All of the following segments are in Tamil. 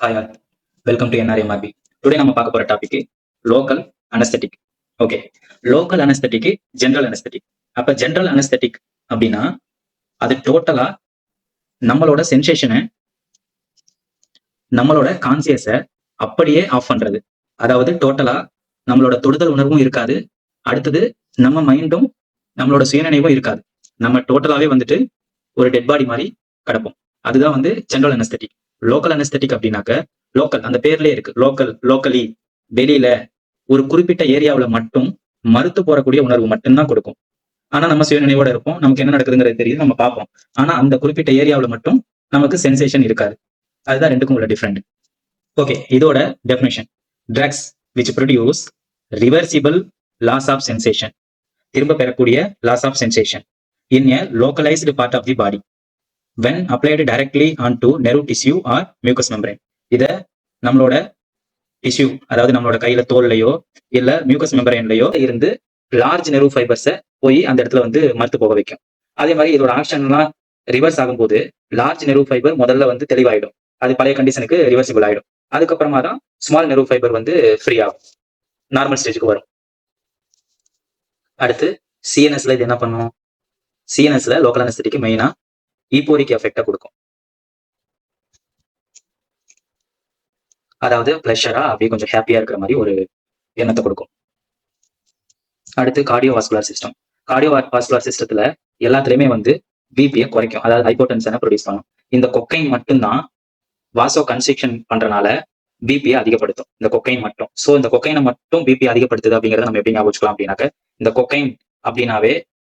Hi all welcome to NRMRP today நம்ம பார்க்க போற topic local anaesthetic okay local anaesthetic general anaesthetic அப்ப ஜென்ரல் அனஸ்தட்டிக் அப்படின்னா அது டோட்டலா நம்மளோட சென்சேஷனை நம்மளோட கான்சியஸை அப்படியே ஆஃப் பண்றது. அதாவது டோட்டலா நம்மளோட தொடுதல் உணர்வும் இருக்காது. அடுத்தது நம்ம மைண்டும் நம்மளோட சுயநினைவும் இருக்காது. நம்ம டோட்டலாவே வந்துட்டு ஒரு டெட் பாடி மாதிரி கிடப்போம். அதுதான் வந்து ஜென்ரல் அனஸ்தட்டிக் லோக்கல் அனஸ்தட்டிக் அப்படின்னாக்க லோக்கல் அந்த பேர்லயே இருக்கு. லோக்கல் லோக்கலி வெளியில ஒரு குறிப்பிட்ட ஏரியாவில் மட்டும் மறுத்து போறக்கூடிய உணர்வு மட்டும்தான் கொடுக்கும். ஆனா நம்ம சுயநினைவோட இருப்போம். நமக்கு என்ன நடக்குதுங்கிறது தெரியுது நம்ம பார்ப்போம். ஆனா அந்த குறிப்பிட்ட ஏரியாவில் மட்டும் நமக்கு சென்சேஷன் இருக்காது. அதுதான் ரெண்டுக்கும் உள்ள டிஃப்ரெண்ட் ஓகே இதோட definition drugs which produce reversible loss of sensation திரும்ப பெறக்கூடிய loss of sensation in a localised part of the body when applied directly on to nerve tissue or mucous membrane இதை நம்மளோட டிஷ்யூ அதாவது நம்மளோட கையில தோல்லையோ இல்ல மியூக்கஸ் மெம்பரேன்லயோ இருந்து லார்ஜ் நெரு ஃபைபர்ஸை போய் அந்த இடத்துல வந்து மறுத்து போக வைக்கும். அதே மாதிரி இதோட ஆக்ஷன்லாம் ரிவர்ஸ் ஆகும்போது லார்ஜ் நெரு ஃபைபர் முதல்ல வந்து தெளிவாயிடும். அது பழைய கண்டிஷனுக்கு ரிவர்சிபிள் ஆயிடும். அதுக்கப்புறமா தான் ஸ்மால் நெரு ஃபைபர் வந்து ஃப்ரீ ஆகும். நார்மல் ஸ்டேஜுக்கு வரும். அடுத்து சிஎன்எஸ்ல இது என்ன பண்ணும்? சிஎன்எஸ்ல லோக்கல் அனஸ்தட்டிக்கு மெயினா ஈப்போரிக் எஃபெக்டை கொடுக்கும். அதாவது ப்ளஷரா அப்படியே கொஞ்சம் ஹாப்பியா இருக்கிற மாதிரி ஒரு எண்ணத்தை கொடுக்கும். அடுத்து cardiovascular system cardiovascular சிஸ்டத்துல எல்லாத்துலயுமே வந்து பிபியை குறைக்கும். அதாவது ஹைப்போடென்ஷனை ப்ரொடியூஸ் பண்ணும். இந்த கொக்கைன் மட்டும்தான் வாசோ கன்ஸ்ட்ரக்ஷன் பண்றனால பிபியை அதிகப்படுத்தும். இந்த கொக்கைன் மட்டும். ஸோ இந்த கொக்கைனை மட்டும் பிபி அதிகப்படுத்துது அப்படிங்கறத நம்ம எப்படி ஞாபகம் வச்சுக்கலாம் அப்படின்னாக்க இந்த கொக்கைன் அப்படின்னாவே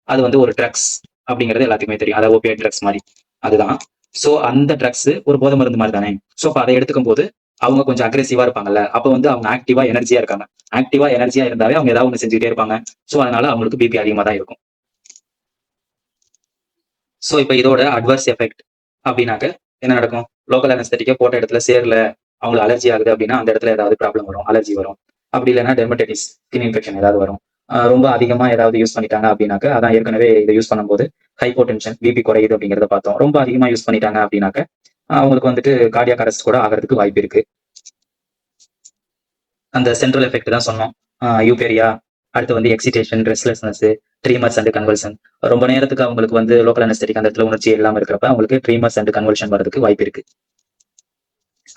அது வந்து ஒரு ட்ரக்ஸ் அப்படிங்கிறது எல்லாத்துக்குமே தெரியும். அதாவது ஓபிஐ ட்ரக்ஸ் மாதிரி. அதுதான். ஸோ அந்த ட்ரக்ஸ் ஒரு போதை மருந்து மாதிரி தானே? ஸோ அப்போ அதை எடுத்துக்கும் போது அவங்க கொஞ்சம் அக்ரெசிவா இருப்பாங்கல்ல. அப்போ வந்து அவங்க ஆக்டிவா எனர்ஜியா இருக்காங்க. ஆக்டிவா எனர்ஜியா இருந்தாவே அவங்க ஏதாவது ஒன்று செஞ்சுட்டே இருப்பாங்க. ஸோ அதனால அவங்களுக்கு பிபி அதிகமாக தான் இருக்கும். ஸோ இப்போ இதோட அட்வர்ஸ் எஃபெக்ட் அப்படின்னாக்க என்ன நடக்கும்? லோக்கல் அனஸ்தட்டிக்கை போட்ட இடத்துல சேரல அவங்களுக்கு அலர்ஜி ஆகுது அப்படின்னா அந்த இடத்துல ஏதாவது ப்ராப்ளம் வரும். அலர்ஜி வரும். அப்படி இல்லைன்னா டெர்மடைட்டிஸ் ஸ்கின் இன்ஃபெக்ஷன் ஏதாவது வரும். ரொம்ப அதிகமா ஏதாவது யூஸ் பண்ணிட்டாங்க அப்படின்னாக்க அதான் ஏற்கனவே இதை யூஸ் பண்ணும்போது ஹைப்போடென்ஷன் பிபி குறையுது அப்படிங்கிறத பார்த்தோம். ரொம்ப அதிகமா யூஸ் பண்ணிட்டாங்க அப்படின்னாக்க அவங்களுக்கு வந்துட்டு கார்டியாக் அரெஸ்ட் கூட ஆகிறதுக்கு வாய்ப்பு இருக்கு. அந்த சென்ட்ரல் எஃபெக்ட் தான் சொன்னோம். யூபேரியா அடுத்து வந்து excitation restlessness tremors and convulsion ரொம்ப நேரத்துக்கு அவங்களுக்கு வந்து லோக்கல் அனஸ்தட்டிக் அந்த இடத்துல உணர்ச்சி இல்லாம இருக்கிறப்ப அவங்களுக்கு ட்ரீமர்ஸ் அண்ட் கன்வல்ஷன் வரதுக்கு வாய்ப்பு இருக்கு.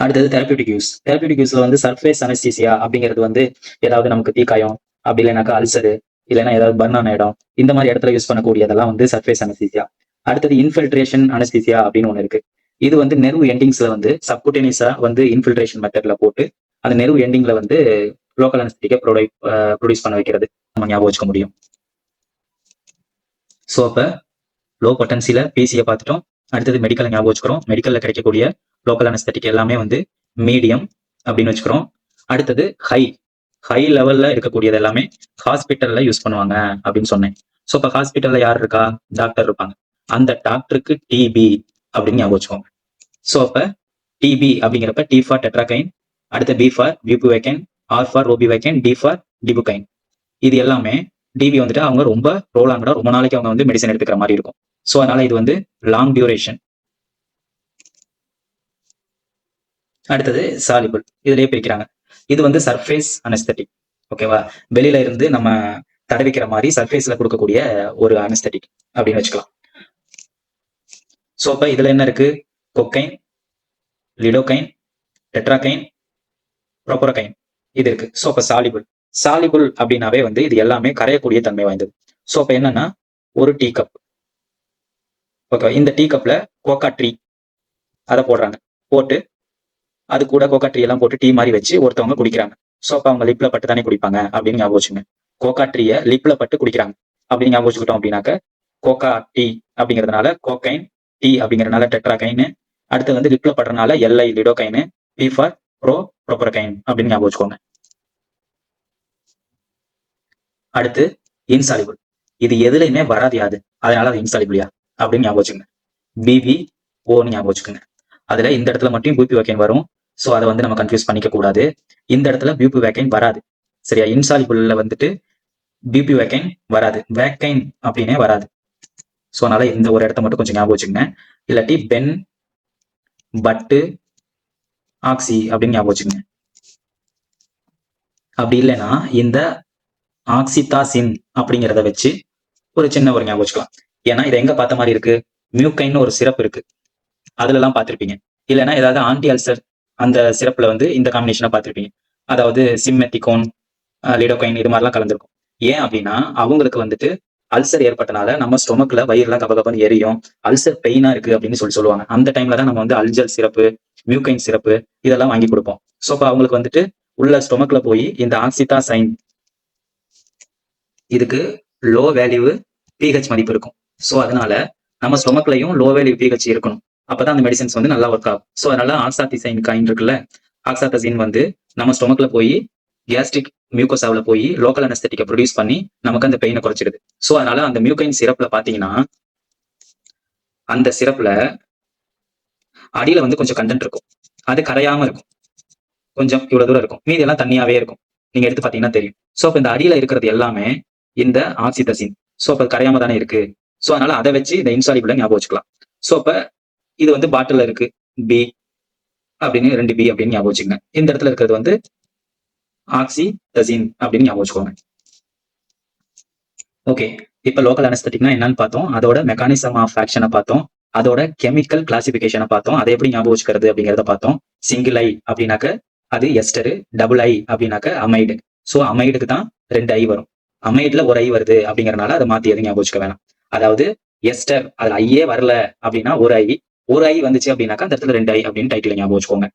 அடுத்தது தெரப்பியூட்டிக் யூஸ் தெரப்பியூட்டிக் யூஸ்ல வந்து சர்ஃபேஸ் அனஸ்தீசியா அப்படிங்கிறது வந்து ஏதாவது நமக்கு தீக்காயம் அப்படி இல்லைனாக்கா அல்சரு இல்லைன்னா ஏதாவது பர்ன் ஆன இடம் இந்த மாதிரி இடத்துல யூஸ் பண்ணக்கூடியதெல்லாம் வந்து சர்ஃபேஸ் அனஸ்தீசியா அடுத்தது இன்ஃபில்ட்ரேஷன் அனஸ்தீசியா அப்படின்னு ஒன்று இருக்கு. இது வந்து நெர்வ் எண்டிங்ஸ்ல வந்து சப்குட்டேனியஸா வந்து இன்ஃபில்ட்ரேஷன் மெத்தட்ல போட்டு அந்த நெர்வ் எண்டிங்ல வந்து லோக்கல் அனஸ்தட்டிக்கை ப்ரொடை ப்ரொடியூஸ் பண்ண வைக்கிறது நம்ம ஞாபகம் வச்சுக்க முடியும். ஸோ அப்போ லோ பொட்டன்சியில பிசியை பார்த்துட்டோம். அடுத்தது மெடிக்கலை ஞாபகம் வச்சுக்கிறோம். மெடிக்கல்ல கிடைக்கக்கூடிய லோக்கல் அனஸ்தட்டிக் எல்லாமே வந்து மீடியம் அப்படின்னு வச்சுக்கிறோம். அடுத்தது ஹை ஹை லெவல்ல இருக்கக்கூடியது எல்லாமே ஹாஸ்பிட்டல்ல யூஸ் பண்ணுவாங்க அப்படின்னு சொன்னேன். ஸோ இப்போ ஹாஸ்பிட்டல்ல யார் இருக்கா? டாக்டர் இருப்பாங்க. அந்த டாக்டருக்கு டிபி அப்படின்னு ஞாபகம் வச்சுக்கோங்க. ஸோ அப்போ டிபி அப்படிங்கிறப்ப டி ஃபார் டெட்ராகைன் அடுத்த B for bupivacaine R for ropivacaine D for dibucaine இது எல்லாமே டிபி வந்துட்டு அவங்க ரொம்ப ரோலாங்கடா ரொம்ப நாளைக்கு அவங்க வந்து மெடிசன் எடுத்துக்கிற மாதிரி இருக்கும். ஸோ அதனால இது வந்து லாங் டியூரேஷன் அடுத்தது சாலிபிள் இதுலயே பிரிக்கிறாங்க. இது வந்து சர்ஃபேஸ் அனஸ்தட்டிக் ஓகேவா வெளியில இருந்து நம்ம தடவிக்கிற மாதிரி சர்ஃபேஸ்ல கொடுக்கக்கூடிய ஒரு அனஸ்தட்டிக் அப்படின்னு வச்சுக்கலாம். ஸோ அப்ப இதுல என்ன இருக்கு? கொக்கைன் லிடோகைன் டெட்ராகைன் ப்ரோபோரகைன் இது இருக்கு. ஸோ அப்ப சாலிபுல் சாலிபுல் அப்படின்னாவே வந்து இது எல்லாமே கரையக்கூடிய தன்மை வாய்ந்தது. ஸோ அப்ப என்னன்னா ஒரு டீ கப் ஓகே இந்த டீ கப்ல கோகா ட்ரீ அதை போடுறாங்க. போட்டு அது கூட கோகா ட்ரீ எல்லாம் போட்டு டீ மாதிரி வச்சு ஒருத்தவங்க குடிக்கிறாங்க. ஸோ அப்போ அவங்க லிப்ல பட்டு தானே குடிப்பாங்க அப்படின்னு ஞாபகம் வச்சுங்க. கோகா ட்ரீயை லிப்ல பட்டு குடிக்கிறாங்க. அப்படின்னு ஞாபகம் வச்சுக்கிட்டோம் அப்படின்னாக்க கோகா டீ அப்படிங்கிறதுனால கோகைன் டீ அப்படிங்கிறதுனால டெட்ராகைன் அடுத்து வந்து லிப்ல படுறதுனால L I lidocaine P for pro proparacaine அப்படின்னு ஞாபகம் வச்சுக்கோங்க. அடுத்து இன்சாலிபிள் இது எதுலையுமே வராது யாது. அதனால அது இன்சாலிபிளியா அப்படின்னு ஞாபகம் வச்சுக்கோங்க பிபி ஓன்னு ஞாபகம் வச்சுக்கோங்க. அதுல இந்த இடத்துல மட்டும் பியூபி வேக்கைன் வரும். ஸோ அதை வந்து நம்ம கன்ஃபியூஸ் பண்ணிக்க கூடாது இந்த இடத்துல பியூபி வேக்கைன் வராது. சரியா? இன்சாலிபிள்ல வந்துட்டு பியூபி வேக்கைன் வராது. வேக்கைன் அப்படின்னே வராது. ஸோ அதனால இந்த ஒரு இடத்த மட்டும் கொஞ்சம் ஞாபகம் வச்சுக்கங்க. இல்லாட்டி பென் பட்டு ஆக்சி அப்படின்னு ஞாபகம் வச்சுக்கங்க. அப்படி இல்லைன்னா இந்த ஆக்சிதாசின் அப்படிங்கிறத வச்சு ஒரு சின்ன ஒரு ஞாபகம் வச்சுக்கலாம். ஏன்னா இதை எங்க பார்த்த மாதிரி இருக்கு? மியூக்கைன்னு ஒரு சிறப்பு இருக்கு. அதுல எல்லாம் பார்த்திருப்பீங்க இல்லைன்னா ஏதாவது ஆன்டி அல்சர் அந்த சிறப்புல வந்து இந்த காம்பினேஷனை பார்த்திருப்பீங்க அதாவது சிம்மெத்திகோன் லிடோகைன் இது மாதிரிலாம் கலந்துருக்கும். ஏன் அப்படின்னா அவங்களுக்கு வந்துட்டு அல்சர் ஏற்பட்டனால நம்ம ஸ்டொமக்ல வயிறுலாம் கபகபன்னு எரியும். அல்சர் பெயினா இருக்கு அப்படின்னு சொல்லி சொல்லுவாங்க. அந்த டைம்ல தான் நம்ம வந்து அல்ஜல் சிறப்பு மியூகைன் சிறப்பு இதெல்லாம் வாங்கி கொடுப்போம். ஸோ அப்போ அவங்களுக்கு வந்துட்டு உள்ள ஸ்டொமக்ல போய் இந்த ஆக்சிதா சைன் இதுக்கு லோ வேல்யூ பிஹெச் மதிப்பு இருக்கும். ஸோ அதனால நம்ம ஸ்டொமக்லையும் லோ வேல்யூ பிஹெச் இருக்கணும். அப்பதான் அந்த மெடிசன்ஸ் வந்து நல்லா ஒர்க் ஆகும். ஸோ அதனால ஆக்சாத்திசைன் காயின் இருக்குல்ல ஆக்சாத்தசின் வந்து நம்ம ஸ்டொமக்ல போய் கேஸ்ட்ரிக் மியூக்கோசாவில் போய் லோக்கல் அனஸ்தட்டிக்கை ப்ரொடியூஸ் பண்ணி நமக்கு அந்த பெயினை குறைச்சிடுது. ஸோ அதனால அந்த மியூக்கைன் சிறப்பில் பாத்தீங்கன்னா அந்த சிறப்பில் அடியில வந்து கொஞ்சம் கண்டென்ட் இருக்கும். அது கரையாம இருக்கும். கொஞ்சம் இவ்வளவு தூரம் இருக்கும். மீதி எல்லாம் தண்ணியாவே இருக்கும். நீங்க எடுத்து பாத்தீங்கன்னா தெரியும். ஸோ அப்ப இந்த அடியில இருக்கிறது எல்லாமே இந்த ஆக்சிதசின் ஸோ அப்போ கரையாம தானே இருக்கு. ஸோ அதனால அதை வச்சு இந்த இன்சாலிபிள ஞாபகம் வச்சுக்கலாம். ஸோ அப்போ இது வந்து பாட்டில் இருக்கு. பி அப்படின்னு ரெண்டு பி அப்படின்னு ஞாபகம் வச்சுக்கோங்க. இந்த இடத்துல இருக்கிறது வந்து ஆக்சி தசின் அப்படின்னு ஞாபகம் வச்சுக்கோங்க. ஓகே இப்ப லோக்கல் அனஸ்தட்டிக்னா என்னன்னு பார்த்தோம். அதோட மெக்கானிசம் ஆஃப் ஆக்ஷனை பார்த்தோம். அதோட கெமிக்கல் கிளாசிபிகேஷனை பார்த்தோம். அதை எப்படி ஞாபகம் வச்சுக்கிறது அப்படிங்கிறத பார்த்தோம். சிங்கிள் ஐ அப்படின்னாக்க அது எஸ்டரு டபுள் ஐ அப்படின்னாக்க அமைடு ஸோ அமைடுக்கு தான் ரெண்டு ஐ வரும். அமைடுல ஒரு ஐ வருது அப்படிங்கறனால அதை மாத்தி எதுவும் ஞாபகம் வச்சுக்க வேணாம். அதாவது எஸ்டர் அதுல ஐயே வரல அப்படின்னா ஒரு ஐ ஒரு ஐ வந்துச்சு அப்படின்னாக்கா அந்த இடத்துல ரெண்டு ஐ அப்படின்னு டைட்டில் ஞாபகம் வச்சுக்கோங்க.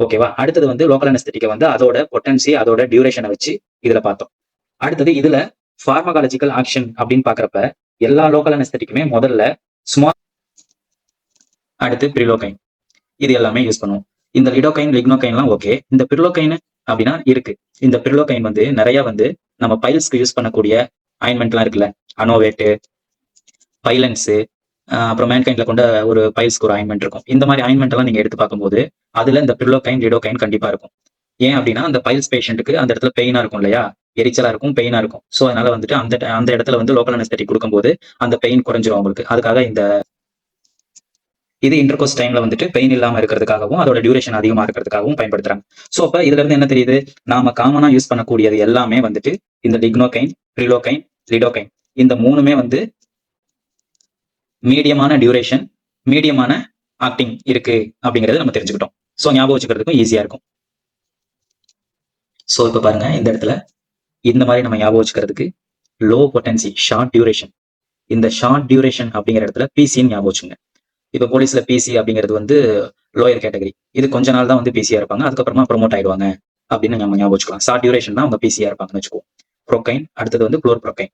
ஓகேவா அடுத்தது வந்து லோக்கல் அனஸ்தட்டிக்கை வந்து அதோட பொட்டன்சி அதோட டியூரேஷனை வச்சு இதுல பார்த்தோம். அடுத்தது இதுல ஃபார்மகாலஜிக்கல் ஆக்ஷன் அப்படின்னு பாக்குறப்ப எல்லா லோக்கல் அனஸ்தட்டிக்குமே முதல்ல ஸ்மால் அடுத்து பிரிலோகைன் இது எல்லாமே யூஸ் பண்ணுவோம். இந்த லிடோகைன் லிக்னோகைன்லாம் ஓகே இந்த பிரிலோகைன் அப்படின்னா இருக்கு. இந்த பிரிலோகைன் வந்து நிறைய வந்து நம்ம பைல்ஸ்க்கு யூஸ் பண்ணக்கூடிய ஆயின்மெண்ட்லாம் இருக்குல்ல. அனோவேட்டு பைலன்ஸு அப்புறம் மேன்கைண்ட்ல கொண்ட ஒரு பைல்ஸ்க்கு ஒரு ஆயின்மெண்ட் இருக்கும். இந்த மாதிரி ஆயின்மெண்ட் எல்லாம் நீங்க எடுத்து பார்க்கும்போது அதுல இந்த பிரிலோகைன் லிடோகைன் கண்டிப்பா இருக்கும். ஏன் அப்படின்னா அந்த பைல்ஸ் பேஷண்ட்டுக்கு அந்த இடத்துல பெயினா இருக்கும் இல்லையா? எரிச்சலா இருக்கும் பெயினா இருக்கும். ஸோ அதனால வந்துட்டு அந்த அந்த இடத்துல வந்து லோக்கல் அனஸ்தட்டிக் கொடுக்கும்போது அந்த பெயின் குறைஞ்சிரும் அவங்களுக்கு. அதுக்காக இந்த இது இன்டர்கோஸ் டைம்ல வந்துட்டு பெயின் இல்லாம இருக்கிறதுக்காகவும் அதோட டியூரேஷன் அதிகமா இருக்கிறதுக்காகவும் பயன்படுத்துறாங்க. ஸோ அப்ப இதுல இருந்து என்ன தெரியுது? நாம காமனா யூஸ் பண்ணக்கூடியது எல்லாமே வந்துட்டு இந்த லிக்னோகைன் ப்ரிலோகைன் லிடோகைன் இந்த மூணுமே வந்து மீடியமான டியூரேஷன் மீடியமான ஆக்டிங் இருக்கு அப்படிங்கறத நம்ம தெரிஞ்சுக்கிட்டோம். ஸோ ஞாபகம் வச்சுக்கிறதுக்கும் ஈஸியா இருக்கும். ஸோ இப்போ பாருங்க இந்த இடத்துல இந்த மாதிரி நம்ம ஞாபகம் வச்சுக்கிறதுக்கு லோ பொட்டன்சி ஷார்ட் டியூரேஷன் இந்த ஷார்ட் டியூரேஷன் அப்படிங்கிற இடத்துல பிசின்னு ஞாபகம் வச்சுங்க இப்போ போலீஸ்ல பிசி அப்படிங்கிறது வந்து லோயர் கேட்டகரி இது கொஞ்ச நாள் தான் வந்து பிசியா இருப்பாங்க அதுக்கப்புறமா ப்ரொமோட் ஆயிடுவாங்க அப்படின்னு நம்ம ஞாபகம் வச்சுக்கலாம். ஷார்ட் டியூரேஷன் தான் அவங்க பிசியா இருப்பாங்கன்னு வச்சுக்குவோம். ப்ரோக்கைன் அடுத்தது வந்து குளோர் ப்ரோக்கைன்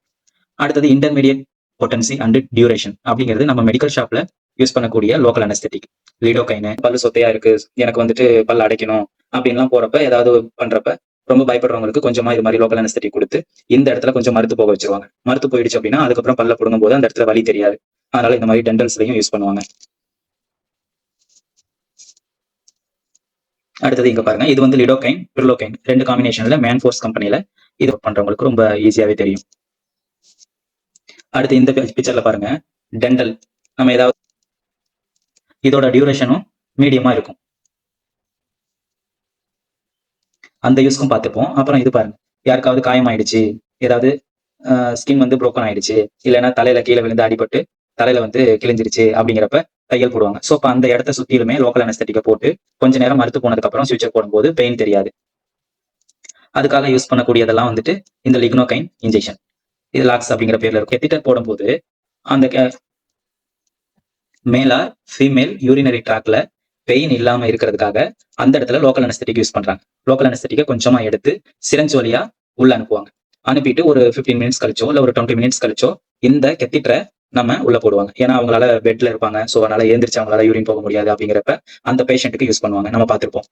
அடுத்தது இன்டர்மீடியட் பொட்டன்சி அண்ட் டியூரேஷன் அப்படிங்கிறது நம்ம மெடிக்கல் ஷாப்ல யூஸ் பண்ணக்கூடிய லோக்கல் அனஸ்தட்டிக் லீடோகைனு பல்லு சொத்தையா இருக்கு எனக்கு வந்துட்டு பல் அடைக்கணும் அப்படின்லாம் போறப்ப ஏதாவது பண்றப்ப ரொம்ப பயப்படுறவங்களுக்கு கொஞ்சமா இது மாதிரி லோக்கல் அனஸ்தட்டிக் கொடுத்து இந்த இடத்துல கொஞ்சம் மருத்து போக வச்சிருவாங்க. மருத்து போயிடுச்சு அப்படின்னா அதுக்கப்புறம் பல்ல புடுங்கும் போது அந்த இடத்துல வலி தெரியாது. அதனால இந்த மாதிரி டென்டல்ஸ்லையும் யூஸ் பண்ணுவாங்க. அடுத்தது இங்க பாருங்க. இது வந்து லிடோகைன் பிர்லோகைன் ரெண்டு காம்பினேஷன்ல மேன் ஃபோர்ஸ் கம்பெனில இது பண்றவங்களுக்கு ரொம்ப ஈஸியாவே தெரியும். அடுத்து இந்த பிக்சர்ல பாருங்க. டென்டல் நம்ம ஏதாவது இதோட டியூரேஷனும் மீடியமா இருக்கும். அந்த யூஸ்க்கும் பார்த்துப்போம். அப்புறம் இது பாருங்க. யாருக்காவது காயம் ஆயிடுச்சு ஏதாவது ஸ்கின் வந்து ப்ரோக்கன் ஆயிடுச்சு இல்லைன்னா தலையில கீழே விழுந்து அடிபட்டு தலையில வந்து கிழிஞ்சிருச்சு அப்படிங்கிறப்ப தையல் போடுவாங்க. ஸோ அப்போ அந்த இடத்த சுற்றிலுமே லோக்கல் அனஸ்தட்டிக்கை போட்டு கொஞ்ச நேரம் மறுத்து போனதுக்கு அப்புறம் சுவிட்சர் போடும்போது பெயின் தெரியாது. அதுக்காக யூஸ் பண்ணக்கூடியதெல்லாம் வந்துட்டு இந்த லிக்னோகைன் இன்ஜெக்ஷன் இது லாக்ஸ் அப்படிங்கிற பேர்ல இருக்கும். கெத்திட்டர் போடும்போது அந்த மேலா ஃபீமேல் யூரினரி ட்ராக்ல பெயின் இல்லாம இருக்கிறதுக்காக அந்த இடத்துல லோக்கல் அனஸ்தட்டிக் யூஸ் பண்றாங்க. லோக்கல் அனஸ்தட்டிக்கை கொஞ்சமா எடுத்து சிரஞ்சு வழியா உள்ள அனுப்புவாங்க. அனுப்பிட்டு ஒரு 15 மினிட்ஸ் கழிச்சோ இல்ல ஒரு டுவெண்ட்டி மினிட்ஸ் கழிச்சோ இந்த கெத்திட்டரை நம்ம உள்ள போடுவாங்க. ஏன்னா அவங்களால பெட்ல இருப்பாங்க. ஸோ அதனால எழுந்திரிச்சு அவங்களால யூரின் போக முடியாது அப்படிங்கிறப்ப அந்த பேஷண்ட்டுக்கு யூஸ் பண்ணுவாங்க. நம்ம பார்த்துருப்போம்.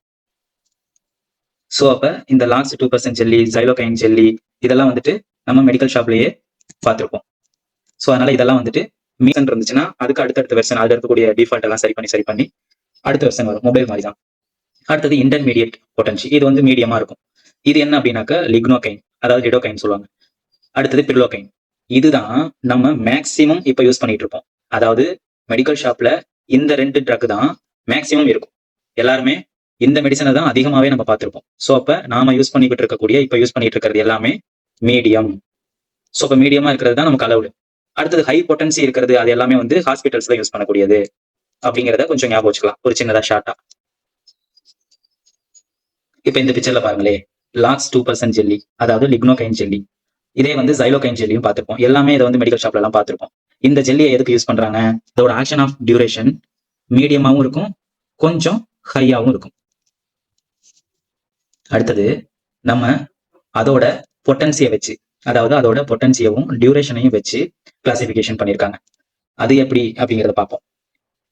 ஸோ அப்ப இந்த last two percent jelly xylocaine jelly இதெல்லாம் வந்துட்டு நம்ம மெடிக்கல் ஷாப்லயே பார்த்திருப்போம். ஸோ அதனால இதெல்லாம் வந்துட்டு மீசன் இருந்துச்சுன்னா அதுக்கு அடுத்தடுத்த வெர்ஷன் அது இருக்கக்கூடிய டிஃபால்ட் எல்லாம் சரி பண்ணி சரி பண்ணி அடுத்த வெர்ஷன் வரும். மொபைல் மாதிரி தான் அடுத்தது இன்டர்மீடியட் பொட்டன்சி இது வந்து மீடியமா இருக்கும். இது என்ன அப்படின்னாக்க லிக்னோகைன் அதாவது லிடோகைன் சொல்லுவாங்க. அடுத்தது பிரிலோகைன் இதுதான் நம்ம மேக்சிமம் இப்போ யூஸ் பண்ணிட்டு இருப்போம். அதாவது மெடிக்கல் ஷாப்ல இந்த ரெண்டு ட்ரக் தான் மேக்சிமம் இருக்கும். எல்லாருமே இந்த மெடிசனை தான் அதிகமாவே நம்ம பார்த்துருப்போம். ஸோ அப்ப நாம யூஸ் பண்ணிக்கிட்டு இருக்கக்கூடிய இப்ப யூஸ் பண்ணிட்டு இருக்கிறது எல்லாமே மீடியம் ஸோ இப்போ மீடியமா இருக்கிறது தான் நமக்கு அலவுடு அடுத்தது ஹை பொட்டன்சி இருக்கிறது அது எல்லாமே வந்து ஹாஸ்பிட்டல்ஸ்ல யூஸ் பண்ணக்கூடியது. அப்படிங்கிறத கொஞ்சம் ஞாபகம் வச்சுக்கலாம். ஒரு சின்னதா ஷார்ட்டா இப்போ இந்த பிக்சர்ல பாருங்களே. லாக்ஸ் டூ பர்சன்ட் ஜெல்லி அதாவது லிக்னோகைன் ஜெல்லி இதே வந்து ஜைலோகைன் ஜெல்லியும் பார்த்துருப்போம். எல்லாமே இதை வந்து மெடிக்கல் ஷாப்ல எல்லாம் இந்த ஜெல்லியை எதுக்கு யூஸ் பண்றாங்க? இதோட ஆக்ஷன் ஆஃப் டியூரேஷன் மீடியமாகவும் இருக்கும் கொஞ்சம் ஹையாகவும் இருக்கும். அடுத்தது நம்ம அதோட பொட்டன்சியை வச்சு அதாவது அதோட பொட்டன்சியவும் டியூரேஷனையும் வச்சு கிளாசிபிகேஷன் பண்ணியிருக்காங்க. அது எப்படி அப்படிங்கிறத பார்ப்போம்.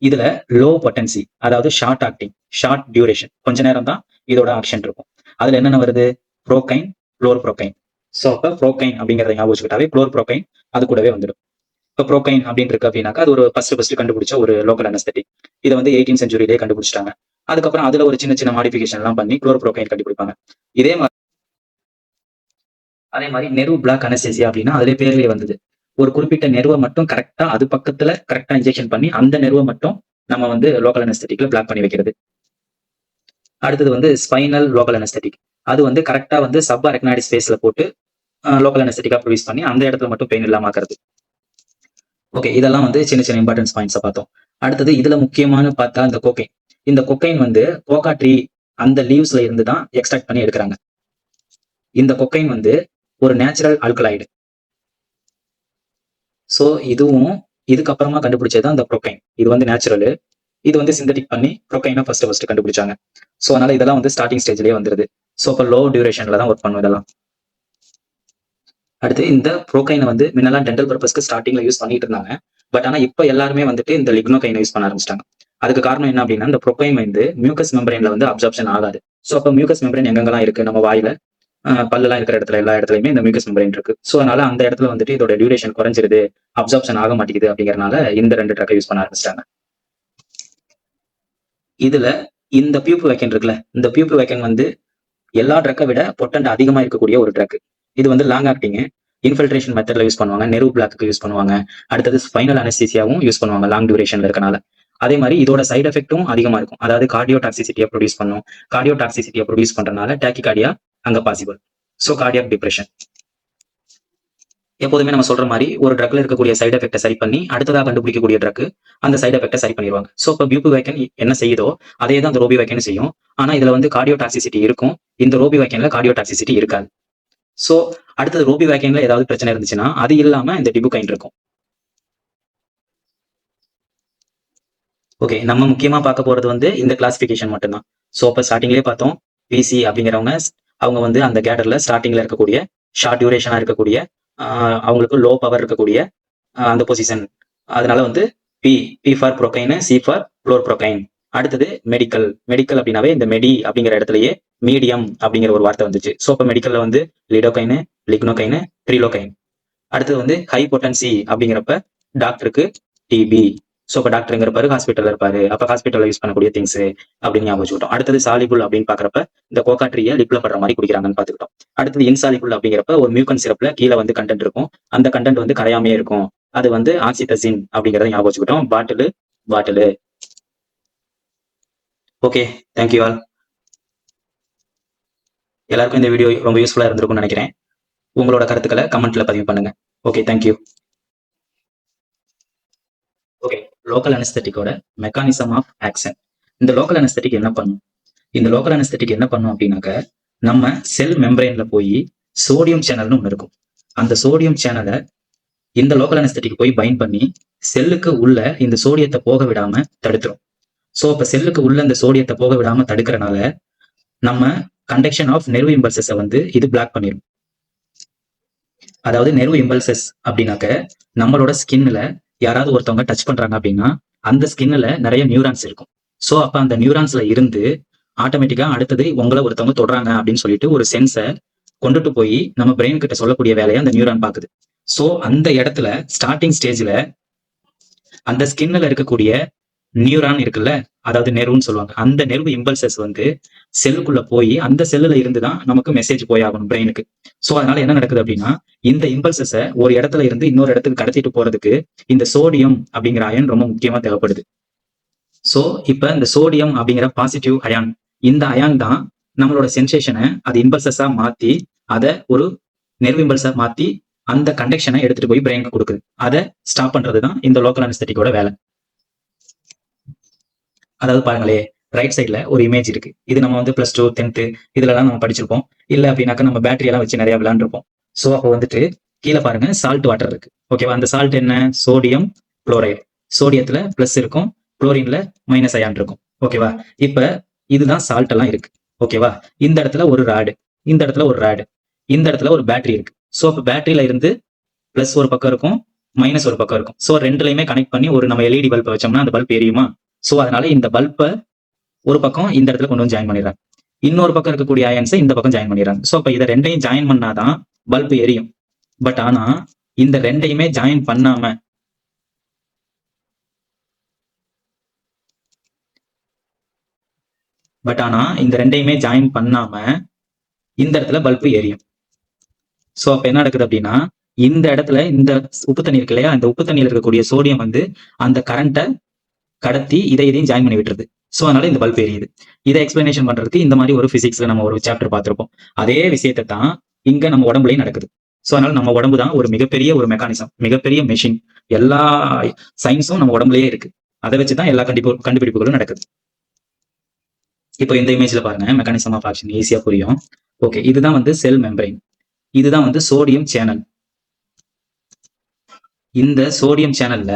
இதுல லோ பொட்டன்சி அதாவது ஷார்ட் ஆக்டிங் ஷார்ட் டியூரேஷன் கொஞ்ச நேரம் தான் இதோட ஆக்ஷன் இருக்கும். அதுல என்னென்ன வருது? ப்ரோகைன் குளோர் ப்ரோகைன் ஸோ அப்போ ப்ரோகைன் அப்படிங்கிறத ஞாபகம் வச்சுக்கிட்டாவே குளோர் ப்ரோகைன் அது கூடவே வந்துடும். இப்போ ப்ரோகைன் அப்படின்னு இருக்கு அப்படின்னாக்கா அது ஒரு ஃபர்ஸ்ட் ஃபர்ஸ்ட் கண்டுபிடிச்ச ஒரு லோக்கல் அனஸ்தட்டிக் இதை வந்து எயிட்டீன் செஞ்சுரியிலே கண்டுபிடிச்சிட்டாங்க. அதுக்கப்புறம் அதுல ஒரு சின்ன சின்ன மாடிஃபிகேஷன் எல்லாம் பண்ணி குளோர் ப்ரோகைன் கண்டுபிடிப்பாங்க. இதே மாதிரி அதே மாதிரி நெரு பிளாக் அனசேசியா அப்படின்னா அதுல பேர்லயே வந்தது. ஒரு குறிப்பிட்ட நெருவை மட்டும் கரெக்டா அது பக்கத்துல கரெக்டா இன்ஜெக்ஷன் பண்ணி அந்த நெருவை மட்டும் நம்ம வந்து லோக்கல் அனஸ்தட்டிக்ல பிளாக் பண்ணி வைக்கிறது. அடுத்தது வந்து ஸ்பைனல் லோக்கல் அனஸ்தட்டிக் அது வந்து கரெக்டா வந்து சப் அரக்னாடி ஸ்பேஸ்ல போட்டு லோக்கல் அனஸ்தட்டிக்கா ப்ரொடியூஸ் பண்ணி அந்த இடத்துல மட்டும் பெயின் இல்லாம ஆக்குறது ஓகே இதெல்லாம் வந்து சின்ன சின்ன இம்பார்ட்டன்ஸ் பாயிண்ட்ஸை பார்த்தோம். அடுத்தது இதுல முக்கியமான பார்த்தா இந்த கோக்கைன் இந்த கொக்கைன் வந்து கோகா ட்ரீ அந்த லீவ்ஸ்ல இருந்து தான் எக்ஸ்ட்ராக்ட் பண்ணி எடுக்கிறாங்க. இந்த கொக்கைன் வந்து ஒரு நேச்சுரல் அல்கலாய்டு ஸோ இதுவும் இதுக்கப்புறமா கண்டுபிடிச்சது அந்த ப்ரொக்கைன். இது வந்து நேச்சுரல். இது வந்து சிந்தட்டிக் பண்ணி ப்ரொக்கைனா ஃபர்ஸ்ட் ஃபர்ஸ்ட் கண்டுபிடிச்சாங்க. ஸோ அதனால இதெல்லாம் வந்து ஸ்டார்டிங் ஸ்டேஜ்லேயே வந்துருது. ஸோ இப்போ லோ டியூரேஷன்ல தான் ஒர்க் பண்ணும் இதெல்லாம். அடுத்து இந்த ப்ரோகைனை வந்து முன்னெல்லாம் டென்டல் பர்பஸ்க்கு ஸ்டார்டிங்ல யூஸ் பண்ணிட்டு இருந்தாங்க. பட் ஆனால் இப்போ எல்லாருமே வந்துட்டு இந்த லிக்னோகைனை யூஸ் பண்ண ஆரம்பிச்சிட்டாங்க. அதுக்கு காரணம் என்ன அப்படின்னா இந்த ப்ரோகைன் வந்து மியூக்கஸ் மெம்பரேன்ல வந்து அப்சார்ப்ஷன் ஆகாது. ஸோ அப்போ மியூக்கஸ் மெம்பரேன் எங்கெங்கெல்லாம் இருக்கு? நம்ம வாயில பல்லெல்லாம் இருக்கிற இடத்துல எல்லா இடத்துலையுமே இந்த மியூக்கஸ் மெம்பரேன் இருக்கு. ஸோ அதனால அந்த இடத்துல வந்துட்டு இதோட டியூரேஷன் குறைஞ்சிருது அப்சார்ப்ஷன் ஆக மாட்டேங்குது அப்படிங்கறனால இந்த ரெண்டு ட்ரக்கை யூஸ் பண்ண ஆரம்பிச்சிட்டாங்க. இதுல இந்த பியூப்பு வேக்கன் இருக்குல்ல இந்த பியூப்பு வேக்கன் வந்து எல்லா ட்ரக்கை விட பொட்டன்ட் அதிகமா இருக்கக்கூடிய ஒரு ட்ரக் இது வந்து லாங் ஆக்டிங் இன்ஃபில்ட்ரேஷன் மெத்தட்ல யூஸ் பண்ணுவாங்க நெரு பிளாக்கு யூஸ் பண்ணுவாங்க. அடுத்தது ஸ்பைனல் அனஸ்தீசியாவும் யூஸ் பண்ணுவாங்க லாங் டியூரேஷன்ல இருக்கனால அதே மாதிரி இதோட சைடு எஃபெக்ட்டும் அதிகமா இருக்கும். அதாவது கார்டியோ டாக்ஸிசிட்டியை ப்ரொடியூஸ் பண்ணும். கார்டியோ டாக்ஸிசிட்டியை ப்ரொடியூஸ் பண்றதுனால டாக்கிகார்டியா அங்க பாசிபிள் ஸோ கார்டியாக் டிப்ரெஷன் எப்போதுமே நம்ம சொல்ற மாதிரி ஒரு ட்ரக்ல இருக்கக்கூடிய சைடு எஃபெக்டை சரி பண்ணி அடுத்ததாக கண்டுபிடிக்கக்கூடிய ட்ரக் அந்த சைடு எஃபெக்டை சரி பண்ணிடுவாங்க. ஸோ இப்போ பியூபி வைக்கன் என்ன செய்யுதோ அதே தான் அந்த ரோபி வைக்கன் செய்யும். ஆனா இதுல வந்து கார்டியோ டாக்ஸிசிட்டி இருக்கும். இந்த ரோபி வைக்கன்ல கார்டியோ டாக்ஸிசிட்டி இருக்காது. ஸோ அடுத்தது ரோபி வேக்கன்ல ஏதாவது பிரச்சனை இருந்துச்சுன்னா அது இல்லாம இந்த டிபுகைன் இருக்கும். ஓகே நம்ம முக்கியமா பார்க்க போறது வந்து இந்த கிளாசிபிகேஷன் மட்டும்தான். ஸோ இப்போ ஸ்டார்டிங்லேயே பார்த்தோம் பிசி அப்படிங்கிறவங்க அவங்க வந்து அந்த கேடர்ல ஸ்டார்டிங்ல இருக்கக்கூடிய ஷார்ட் டியூரேஷனா இருக்கக்கூடிய அவங்களுக்கு லோ பவர் இருக்கக்கூடிய அந்த பொசிஷன் அதனால வந்து P P for procaine C for chloroprocaine அடுத்தது மெடிக்கல் மெடிக்கல் அப்படின்னாவே இந்த மெடி அப்படிங்கிற இடத்துலயே மீடியம் அப்படிங்கிற ஒரு வார்த்தை வந்துச்சு. ஸோ இப்போ மெடிக்கல்ல வந்து லிடோகைனு லிக்னோகைனு ட்ரிலோகைன் அடுத்தது வந்து ஹை பொட்டன்சி அப்படிங்கிறப்ப டாக்டருக்கு டிபி ஸோ இப்போ டாக்டருங்கிறப்பாரு ஹாஸ்பிட்டல் இருப்பாரு அப்போ ஹாஸ்பிட்டலில் யூஸ் பண்ணக்கூடிய திங்ஸ் அப்படின்னு ஞாபகம் வச்சுக்கிட்டோம். அடுத்தது சாலிபுல் அப்படின்னு பாக்குறப்ப இந்த கோகா லிப்ல படுற மாதிரி குடிக்கிறாங்கன்னு பாத்துக்கிட்டோம் அடுத்தது இன்சாலிபுல் அப்படிங்கிறப்ப ஒரு மியூக்கன் சிறப்புல கீழே வந்து கண்டென்ட் இருக்கும். அந்த கண்டென்ட் வந்து கரையாமே இருக்கும். அது வந்து ஆக்சிடசின் அப்படிங்கிறத ஞாபகம் வச்சுக்கிட்டோம். Bottle bottle okay thank you all எல்லாருக்கும் இந்த வீடியோ ரொம்ப யூஸ்ஃபுல்லா இருந்திருக்கும்னு நினைக்கிறேன். உங்களோட கருத்துக்களை கமெண்ட்ல பதிவு பண்ணுங்க. Okay thank you okay local அனஸ்தட்டிக்கோட mechanism of action இந்த லோக்கல் அனஸ்தட்டிக் என்ன பண்ணும்? இந்த லோக்கல் அனஸ்தட்டிக் என்ன பண்ணும் அப்படின்னாக்க நம்ம செல் மெம்பரேன்ல போய் சோடியம் சேனல்னு ஒன்று இருக்கும். அந்த சோடியம் சேனலை இந்த லோக்கல் அனஸ்தட்டிக் போய் பைண்ட் பண்ணி செல்லுக்கு உள்ள இந்த சோடியத்தை போக விடாம தடுத்துரும். ஸோ அப்ப செல்லுக்கு உள்ள இந்த சோடியத்தை போக விடாம தடுக்கிறனால நம்ம கண்டக்ஷன் ஆஃப் நெர்வ் இம்பல்சஸை வந்து இது பிளாக் பண்ணிடும் அதாவது நெர்வ் இம்பல்சஸ் அப்படின்னாக்க நம்மளோட ஸ்கின்ல யாராவது ஒருத்தவங்க டச் பண்றாங்க அப்படின்னா அந்த ஸ்கின்ல நிறைய நியூரான்ஸ் இருக்கும். ஸோ அப்ப அந்த நியூரான்ஸ்ல இருந்து ஆட்டோமேட்டிக்கா அடுத்தது உங்களை ஒருத்தவங்க தொடுறாங்க அப்படின்னு சொல்லிட்டு ஒரு சென்ஸை கொண்டுட்டு போய் நம்ம பிரெயின் கிட்ட சொல்லக்கூடிய வேலையை அந்த நியூரான் பாக்குது ஸோ அந்த இடத்துல ஸ்டார்டிங் ஸ்டேஜ்ல அந்த ஸ்கின்ல இருக்கக்கூடிய நியூரான் இருக்குல்ல அதாவது நெருவுன்னு சொல்லுவாங்க. அந்த நெருவு இம்பல்சஸ் வந்து செல்லுக்குள்ள போய் அந்த செல்லுல இருந்து தான் நமக்கு மெசேஜ் போய் ஆகணும் பிரெயினுக்கு சோ அதனால என்ன நடக்குது அப்படின்னா இந்த இம்பல்சஸை ஒரு இடத்துல இருந்து இன்னொரு இடத்துக்கு கடத்திட்டு போறதுக்கு இந்த சோடியம் அப்படிங்கிற அயன் ரொம்ப முக்கியமா தேவைப்படுது. சோ இப்ப இந்த சோடியம் அப்படிங்கிற பாசிட்டிவ் அயான் இந்த அயான் தான் நம்மளோட சென்சேஷனை அது இம்பல்சஸா மாத்தி அதை ஒரு நெர்வ் இம்பல்ஸா மாத்தி அந்த கண்டக்ஷனை எடுத்துட்டு போய் பிரெயினுக்கு கொடுக்குது. அதை ஸ்டாப் பண்றது தான் இந்த லோக்கல் அனஸ்தட்டிக்கோட வேலை. அதாவது பாருங்களே ரைட் சைட்ல ஒரு இமேஜ் இருக்கு. இது நம்ம வந்து பிளஸ் டூ டென்த்து இதுலலாம் நம்ம படிச்சிருப்போம். இல்லை அப்படின்னாக்கா நம்ம பேட்டரி எல்லாம் வச்சு நிறைய விளாண்டுருப்போம் ஸோ அப்போ வந்துட்டு கீழே பாருங்க சால்ட் வாட்டர் இருக்கு. ஓகேவா அந்த சால்ட் என்ன? சோடியம் குளோரைடு சோடியத்துல பிளஸ் இருக்கும் குளோரின்ல மைனஸ் அயான் இருக்கும். ஓகேவா இப்ப இதுதான் சால்ட் எல்லாம் இருக்கு. ஓகேவா இந்த இடத்துல ஒரு ராடு இந்த இடத்துல ஒரு ராடு இந்த இடத்துல ஒரு பேட்டரி இருக்கு. ஸோ அப்போ பேட்டரியில இருந்து பிளஸ் ஒரு பக்கம் இருக்கும் மைனஸ் ஒரு பக்கம் இருக்கும். ஸோ ரெண்டுலையுமே கனெக்ட் பண்ணி ஒரு நம்ம எல்இடி பல்ப் வச்சோம்னா அந்த பல்ப் எரியுமா? ஸோ அதனால இந்த பல்பை ஒரு பக்கம் இந்த இடத்துல கொண்டு வந்து ஜாயின் பண்ணிடுறாங்க இன்னொரு பக்கம் இருக்கக்கூடிய அயன்ஸை இந்த பக்கம் ஜாயின் பண்ணிடுறாங்க ஸோ இப்போ இதை ரெண்டையும் ஜாயின் பண்ணாதான் பல்ப் எரியும். பட் ஆனா இந்த ரெண்டையுமே ஜாயின் பண்ணாம பட் ஆனா இந்த ரெண்டையுமே ஜாயின் பண்ணாம இந்த இடத்துல பல்ப் எரியும். ஸோ அப்ப என்ன நடக்குது அப்படின்னா இந்த இடத்துல இந்த உப்பு தண்ணி இருக்கு இல்லையா? அந்த உப்பு தண்ணியில் இருக்கக்கூடிய சோடியம் வந்து அந்த கரண்ட்டை கடத்தி இதை இதையும் ஜாயின் பண்ணி விட்டுருது. ஸோ அதனால இந்த பல்ப் எரியுது. இதை எக்ஸ்பிளனேஷன் பண்றதுக்கு இந்த மாதிரி ஒரு பிசிக்ஸ்ல நம்ம ஒரு சாப்டர் பார்த்துருப்போம். அதே விஷயத்தை தான் இங்க நம்ம உடம்புலயும் நடக்குது. ஸோ அதனால நம்ம உடம்பு தான் ஒரு மிகப்பெரிய ஒரு மெக்கானிசம் மிகப்பெரிய மெஷின் எல்லா சயின்ஸும் நம்ம உடம்புலயே இருக்கு. அதை வச்சு தான் எல்லா கண்டிப்பு கண்டுபிடிப்புகளும் நடக்குது. இப்போ இந்த இமேஜ்ல பாருங்க மெக்கானிசம் ஆஃப் ஆக்ஷன் ஈஸியா புரியும். ஓகே இதுதான் வந்து செல் மெம்பரைன் இதுதான் வந்து சோடியம் சேனல் இந்த சோடியம் சேனல்ல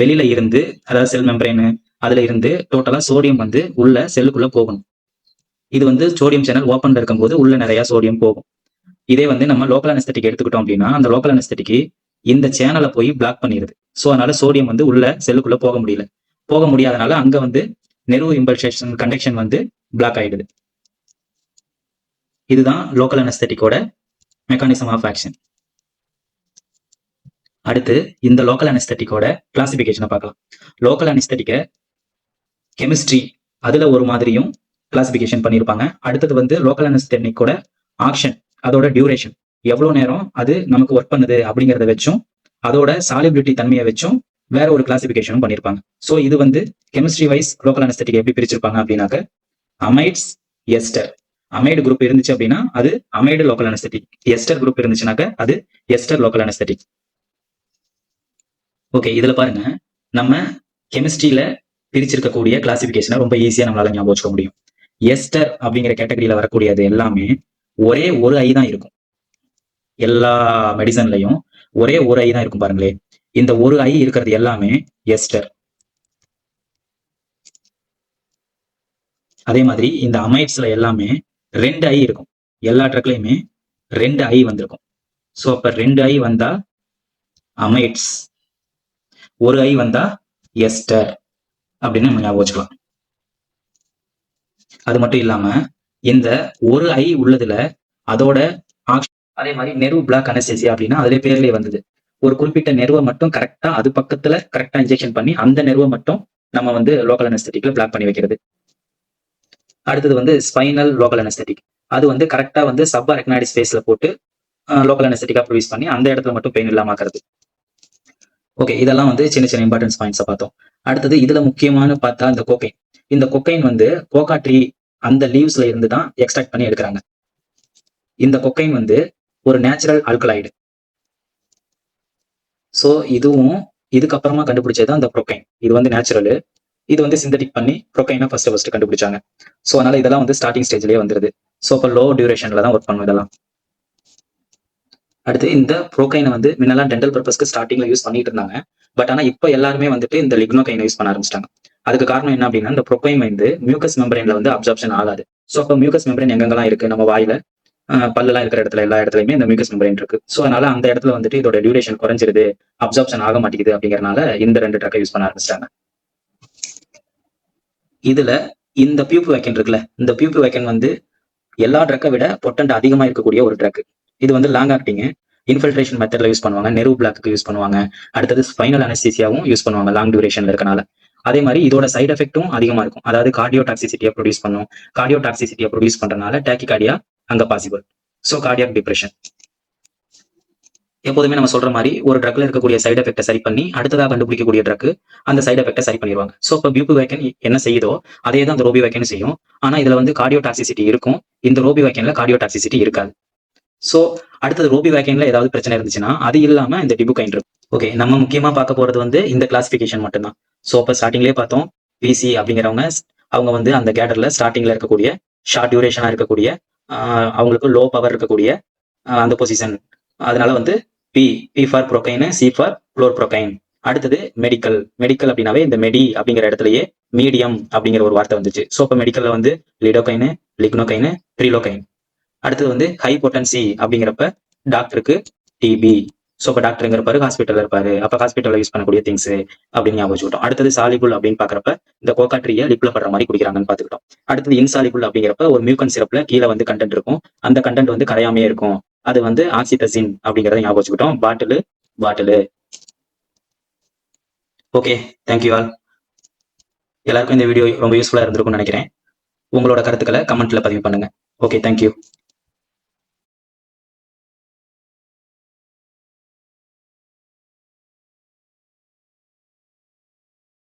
வெளியில இருந்து அதாவது செல் மெம்பரைன் அதுல இருந்து டோட்டலா சோடியம் வந்து உள்ள செல்லுக்குள்ள போகணும். இது வந்து சோடியம் சேனல் ஓப்பன்ல இருக்கும்போது உள்ள நிறைய சோடியம் போகும். இதே வந்து நம்ம லோக்கல் அனஸ்தட்டிக் எடுத்துக்கிட்டோம் அப்படின்னா அந்த லோக்கல் அனஸ்தட்டிக்கு இந்த சேனலை போய் பிளாக் பண்ணிடுது ஸோ அதனால சோடியம் வந்து உள்ள செல்லுக்குள்ள போக முடியல. போக முடியாதனால அங்க வந்து நெருவு இம்பல்சேஷன் கண்டக்ஷன் வந்து பிளாக் ஆயிடுது. இதுதான் லோக்கல் அனஸ்தட்டிக்கோட மெக்கானிசம் ஆஃப் ஆக்ஷன் அடுத்து இந்த லோக்கல் அனஸ்தட்டிக்கோட கிளாசிபிகேஷனை பார்க்கலாம். லோக்கல் அனஸ்தட்டிக்கை கெமிஸ்ட்ரி அதில் ஒரு மாதிரியும் கிளாசிபிகேஷன் பண்ணியிருப்பாங்க அடுத்தது வந்து லோக்கல் அனஸ்தட்டிக்கோட ஆக்ஷன் அதோட டியூரேஷன் எவ்வளோ நேரம் அது நமக்கு ஒர்க் பண்ணுது அப்படிங்கிறத வச்சும் அதோட சாலிபிலிட்டி தன்மையை வச்சும் வேற ஒரு கிளாசிபிகேஷனும் பண்ணியிருப்பாங்க ஸோ இது வந்து கெமிஸ்ட்ரி வைஸ் லோக்கல் அனஸ்தட்டிக் எப்படி பிரிச்சிருப்பாங்க அப்படின்னாக்க அமைட்ஸ் எஸ்டர் அமைடு குரூப் இருந்துச்சு அப்படின்னா அது amide local anaesthetic ester group இருந்துச்சுனாக்க அது எஸ்டர் லோக்கல் அனஸ்தட்டிக் ஓகே இதுல பாருங்க. நம்ம கெமிஸ்ட்ரியில பிரிச்சிருக்கக்கூடிய கிளாசிபிகேஷனை ரொம்ப ஈஸியா நம்மளால ஞாபகம் வச்சுக்க முடியும். எஸ்டர் அப்படிங்கிற கேட்டகரியில வரக்கூடியது எல்லாமே ஒரே ஒரு ஐ தான் இருக்கும். எல்லா மெடிசன்லையும் ஒரே ஒரு ஐ தான் இருக்கும் பாருங்களேன் இந்த ஒரு ஐ இருக்கிறது எல்லாமே எஸ்டர் அதே மாதிரி இந்த அமைட்ஸ்ல எல்லாமே ரெண்டு ஐ இருக்கும். எல்லா ட்ரக்லையுமே ரெண்டு ஐ வந்திருக்கும். ஸோ அப்ப ரெண்டு ஐ வந்தா அமைட்ஸ் ஒரு ஐ வந்தா எஸ்டர் அப்படின்னு நம்ம ஞாபகம் வச்சுக்கலாம். அது மட்டும் இல்லாம இந்த ஒரு ஐ உள்ளதுல அதோட அதே மாதிரி நெருவு பிளாக் அனசேசியா அப்படின்னா அதுல பேர்லயே வந்தது. ஒரு குறிப்பிட்ட நெருவை மட்டும் கரெக்டா அது பக்கத்துல கரெக்டா இன்ஜெக்ஷன் பண்ணி அந்த நெருவை மட்டும் நம்ம வந்து லோக்கல் அனஸ்தட்டிக்ல பிளாக் பண்ணி வைக்கிறது. அடுத்தது வந்து ஸ்பைனல் லோக்கல் அனஸ்தட்டிக் அது வந்து கரெக்டா வந்து சப் ரெக்னாடி ஸ்பேஸ்ல போட்டு லோக்கல் அனஸ்தட்டிக்கா ப்ரொடியூஸ் பண்ணி அந்த இடத்துல மட்டும் பெயின் இல்லாம ஆக்குறது. ஓகே இதெல்லாம் வந்து சின்ன சின்ன இம்பார்ட்டன்ஸ் பாயிண்ட்ஸை பார்த்தோம். அடுத்தது இதுல முக்கியமான பார்த்தா இந்த கோக்கைன் இந்த கொக்கைன் வந்து கோகா ட்ரீ அந்த லீவ்ஸ்ல இருந்து தான் எக்ஸ்ட்ராக்ட் பண்ணி எடுக்கிறாங்க. இந்த கொக்கைன் வந்து ஒரு நேச்சுரல் ஆல்கலாய்டு ஸோ இதுவும் இதுக்கப்புறமா கண்டுபிடிச்சது அந்த ப்ரொக்கைன் இது வந்து நேச்சுரலு இது வந்து சிந்தட்டிக் பண்ணி ப்ரோக்கைனை ஃபர்ஸ்ட் ஃபர்ஸ்ட் கண்டுபிடிச்சாங்க. ஸோ அதனால இதெல்லாம் வந்து ஸ்டார்டிங் ஸ்டேஜ்லேயே வந்துருது. ஸோ இப்போ லோ டியூரேஷன்ல தான் ஒர்க் பண்ணும் இதெல்லாம். அடுத்து இந்த ப்ரோக்கைனை வந்து முன்னெல்லாம் டென்டல் பர்பஸ்க்கு ஸ்டார்டிங்ல யூஸ் பண்ணிட்டு இருந்தாங்க. பட் ஆனா இப்போ எல்லாருமே வந்துட்டு இந்த லிக்னோகைனை யூஸ் பண்ண ஆரம்பிச்சிட்டாங்க. அதுக்கு காரணம் என்ன அப்படின்னா இந்த ப்ரோக்கைன் வந்து மியூக்கஸ் மெம்பரைன்ல வந்து அப்சார்ப்ஷன் ஆகாது. ஸோ அப்போ மியூக்கஸ் மெம்பரைன் எங்கெங்கெல்லாம் இருக்கு? நம்ம வாயில பல்லெல்லாம் இருக்கிற இடத்துல எல்லா இடத்துலயுமே இந்த மியூக்கஸ் மெம்பரைன் இருக்கு. ஸோ அதனால அந்த இடத்துல வந்துட்டு இதோட டியூரேஷன் குறைஞ்சிருது அப்சார்ப்ஷன் ஆக மாட்டேங்குது அப்படிங்கறனால இந்த ரெண்டு ட்ரக்கை யூஸ் பண்ண ஆரம்பிச்சிட்டாங்க. இதுல இந்த பியூப் வேக்கன் இருக்குல்ல இந்த பியூப் வேக்கன் வந்து எல்லா ட்ரக்கை விட பொட்டன்ட் அதிகமா இருக்கக்கூடிய ஒரு ட்ரக் இது வந்து லாங் ஆக்டிங் இன்ஃபில்ட்ரேஷன் மெத்தட்ல யூஸ் பண்ணுவாங்க. நெரு பிளாக்கு யூஸ் பண்ணுவாங்க. அடுத்தது ஸ்பைனல் அனஸ்தீசியாவும் யூஸ் பண்ணுவாங்க லாங் டியூரேஷன்ல இருக்கனால. அதே மாதிரி இதோட சைட் எஃபெக்ட்டும் அதிகமா இருக்கும். அதாவது கார்டியோ டாக்ஸிசிட்டியை ப்ரொடியூஸ் பண்ணும். கார்டியோ டாக்ஸிசிட்டியை ப்ரொடியூஸ் பண்றதுனால டேக்கி கார்டியா அங்க பாசிபிள் ஸோ கார்டியாக் டிப்ரெஷன் எப்போதுமே நம்ம சொல்ற மாதிரி ஒரு ட்ரக்ல இருக்கக்கூடிய சைடு எஃபெக்ட்டை சரி பண்ணி அடுத்ததாக கண்டுபிடிக்கக்கூடிய ட்ரக் அந்த சைடு எஃபெக்ட்டை சரி பண்ணிடுவாங்க ஸோ இப்போ பியூபி வேக்கன் என்ன செய்யுதோ அதே தான் அந்த ரோபி வேக்கன் செய்யும். ஆனா இதுல வந்து கார்டியோ டாக்ஸிசிட்டி இருக்கும். இந்த ரோபி வேக்கன்ல கார்டியோ டாக்ஸிசிட்டி இருக்காது. ஸோ அடுத்தது ரோபி வேக்கன்ல ஏதாவது பிரச்சனை இருந்துச்சுன்னா அது இல்லாம இந்த டிபுக் இருக்கும் ஓகே நம்ம முக்கியமா பார்க்க போறது வந்து இந்த கிளாசிபிகேஷன் மட்டும்தான். ஸோ இப்போ ஸ்டார்டிங்லேயே பார்த்தோம் பிசி அப்படிங்கிறவங்க அவங்க வந்து அந்த கேடர்ல ஸ்டார்டிங்ல இருக்கக்கூடிய ஷார்ட் டியூரேஷனா இருக்கக்கூடிய அவங்களுக்கு லோ பவர் இருக்கக்கூடிய அந்த பொசிஷன் அதனால வந்து B B for procaine C for chloroprocaine அடுத்தது மெடிக்கல் மெடிக்கல் அப்படின்னாவே இந்த மெடி அப்படிங்கிற இடத்துலயே மீடியம் அப்படிங்கிற ஒரு வார்த்தை வந்துச்சு. ஸோ இப்போ மெடிக்கல்ல வந்து லிடோகைனு லிக்னோகைனு ட்ரிலோகைன் அடுத்தது வந்து ஹை பொட்டன்சி அப்படிங்கிறப்ப டாக்டருக்கு டிபி ஸோ இப்போ டாக்டருங்கிற இருப்பாரு ஹாஸ்பிட்டல் இருப்பாரு. அப்போ ஹாஸ்பிட்டலில் யூஸ் பண்ணக்கூடிய திங்ஸ் அப்படின்னு ஞாபகம் வச்சுக்கிட்டோம். அடுத்தது சாலிபுல் அப்படின்னு பாக்குறப்ப இந்த கோகா லிப்ல படுற மாதிரி குடிக்கிறாங்கன்னு பார்த்துக்கிட்டோம். அடுத்தது இன்சாலிபுல் அப்படிங்கிறப்ப ஒரு மியூக்கன் சிறப்புல கீழே வந்து கண்டென்ட் இருக்கும். அந்த கண்டென்ட் வந்து கரையாமே இருக்கும். அது வந்து ஆக்சிடசின் அப்படிங்கிறத ஞாபகம் வச்சுக்கிட்டோம். Bottle bottle okay thank you all எல்லாருக்கும் இந்த வீடியோ ரொம்ப யூஸ்ஃபுல்லா இருந்திருக்கும்னு நினைக்கிறேன். உங்களோட கருத்துக்களை கமெண்ட்ல பதிவு பண்ணுங்க. Okay thank you